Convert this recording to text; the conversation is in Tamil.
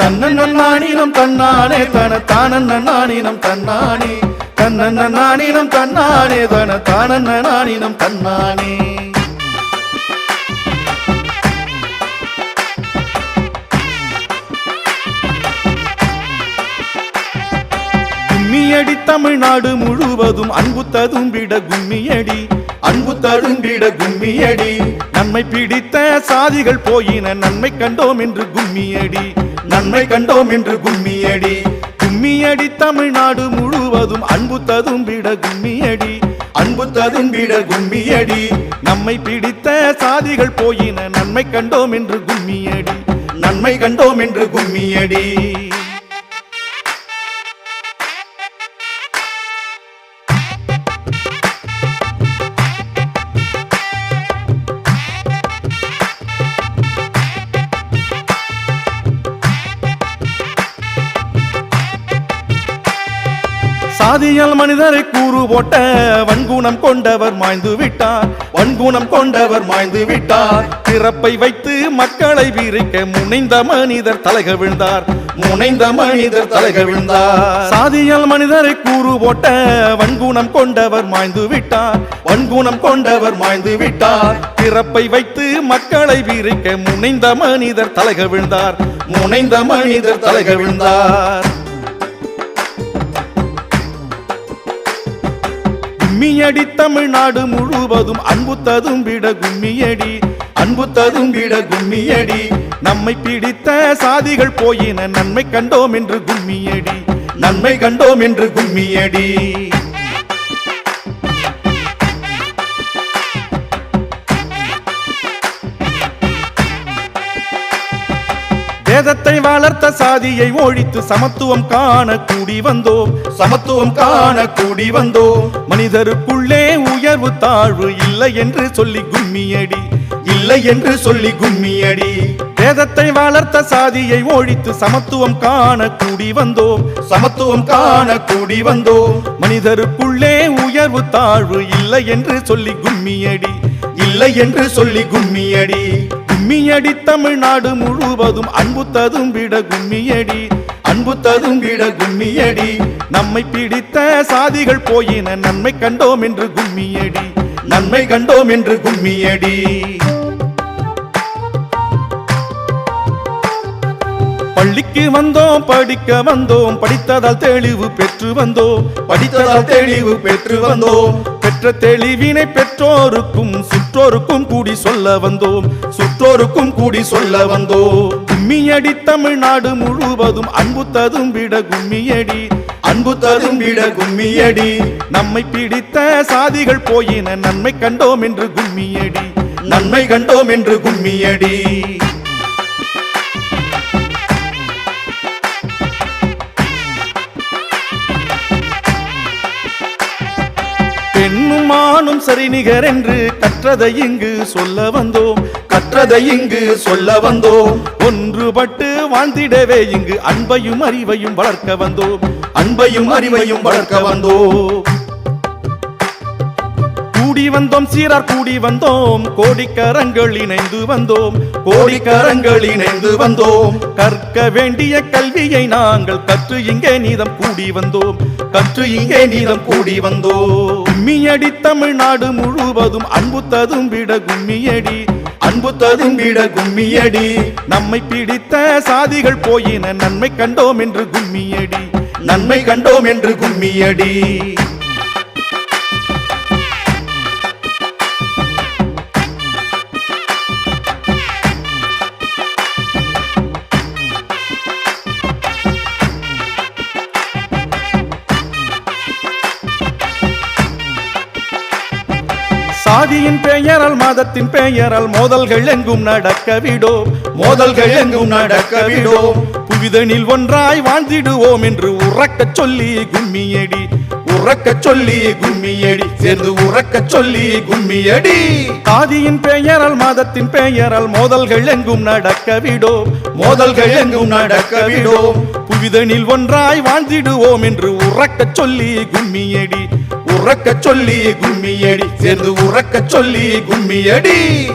தன்னன்ன தன்னானே தன தானன்ன. தன்னானே தன்னன்ன தன்னானே தன தானன்ன தன்னானே. கும்மியடி தமிழ்நாடு முழுவதும் அன்பு ததும்பிட கும்மியடி அன்பு ததும்பிட கும்மியடி. நன்மை பிடித்த சாதிகள் போயின நன்மை கண்டோம் என்று கும்மியடி நன்மை கண்டோம் என்று கும்மியடி. கும்மியடி தமிழ்நாடு முழுவதும் அன்பு ததும்பிட கும்மியடி அன்பு ததும்பிட கும்மியடி. நம்மை பிடித்த சாதிகள் போயின நன்மை கண்டோம் என்று கும்மியடி நன்மை கண்டோம் என்று கும்மியடி. சாதியால் மனிதரை கூறு போட்ட வன்குணம் கொண்டவர் மாய்ந்து விட்டார். வன்குணம் கொண்டவர் மாய்ந்து விட்டார். பிறப்பை வைத்து மக்களை வீரிக்க முனைந்த மனிதர் தலைக விழுந்தார். முனைந்த மனிதர் தலைக விழுந்தார். சாதியால் மனிதரை கூறு போட்ட வன்குணம் கொண்டவர் மாய்ந்து விட்டார். வன்குணம் கொண்டவர் மாய்ந்து விட்டார். பிறப்பை வைத்து மக்களை வீரிக்க முனைந்த மனிதர் தலைக விழுந்தார். முனைந்த மனிதர் தலைக கும்மியடி தமிழ்நாடு முழுவதும் அன்பு ததும்பிட கும்மியடி. அன்பு ததும்பிட கும்மியடி. நம்மை பிடித்த சாதிகள் போயின நன்மை கண்டோம் என்று கும்மியடி. நன்மை கண்டோம் என்று கும்மியடி. வேதத்தை வளர்த்த சாதியை ஒழித்து சமத்துவம் காண கூடி வந்தோம். சமத்துவம் காண கூடி வந்தோம். மனிதருக்குள்ளே உயர்வு தாழ்வு இல்லை என்று சொல்லி கும்மியடி இல்லை என்று சொல்லி கும்மியடி. வேதத்தை வளர்த்த சாதியை ஒழித்து சமத்துவம் காண கூடி வந்தோம். சமத்துவம் காண கூடி வந்தோம். மனிதருக்குள்ளே உயர்வு தாழ்வு இல்லை என்று சொல்லி கும்மியடி இல்லை என்று சொல்லி கும்மியடி. கும்மியடி தமிழ்நாடு முழுவதும் அன்புத்ததும் விட கும்மியடி அன்புத்ததும் விட கும்மியடி. நம்மை பிடித்த சாதிகள் போயின நன்மை கண்டோம் என்று கும்மியடி நன்மை கண்டோம் என்று கும்மியடி. பள்ளிக்கு வந்தோம் படிக்க வந்தோம் படித்ததால் தெளிவு பெற்று வந்தோம். படித்ததால் தெளிவு பெற்று வந்தோம். பெற்ற தெளிவினை பெற்றோருக்கும் சுற்றோருக்கும் கூடி சொல்ல வந்தோம். சுற்றோருக்கும் கூடி சொல்ல வந்தோம். கும்மியடி தமிழ்நாடு முழுவதும் அன்பு ததும்பிட கும்மியடி. அன்பு ததும்பிட கும்மியடி. நம்மை பிடித்த சாதிகள் போயின நன்மை கண்டோம் என்று கும்மியடி. நன்மை கண்டோம் என்று கும்மியடி. நானும் சரி நிகர் என்று கற்றதை இங்கு சொல்ல வந்தோம். கற்றதை இங்கு சொல்ல வந்தோம். ஒன்றுபட்டு வாழ்ந்திடவே இங்கு அன்பையும் அறிவையும் வளர்க்க வந்தோம். அன்பையும் அறிவையும் வளர்க்க வந்தோம். கூடி வந்தோம் சீரார் கூடி வந்தோம் கோடிக்கரங்கள் இணைந்து வந்தோம் கோடிக்கரங்கள் இணைந்து வந்தோம். கற்க வேண்டிய கல்வியை நாங்கள் கற்று இங்கே நீதம் கூடி வந்தோம் கற்று இங்கே நீதம் கூடி வந்தோம். கும்மியடி தமிழ்நாடு முழுவதும் அன்பு ததும்பிட கும்மியடி அன்பு ததும்பிட கும்மியடி. நம்மை பிடித்த சாதிகள் போயின நன்மை கண்டோம் என்று கும்மியடி நன்மை கண்டோம் என்று கும்மியடி. சாதியின் பெயரால் மதத்தின் பெயரால் மோதல்கள் எங்கும் நடக்க விடோம் மோதல்கள் எங்கும் நடக்க விடோம் புவிதனில் ஒன்றாய் வாழ்ந்திடுவோம் என்று உறக்க சொல்லி கும்மியடி. உறக்க சொல்லி கும்மியடி. சேர்ந்து உறக்க சொல்லி கும்மியடி. சாதியின் பெயரால் மதத்தின் பெயரால் மோதல்கள் எங்கும் நடக்க விடோம் மோதல்கள் எங்கும் நடக்க விடோம் புவிதனில் ஒன்றாய் வாழ்ந்திடுவோம் என்று உறக்க சொல்லி கும்மியடி. உறக்க சொல்லி கும்மியடி. சேர்ந்து உறக்க சொல்லி கும்மியடி.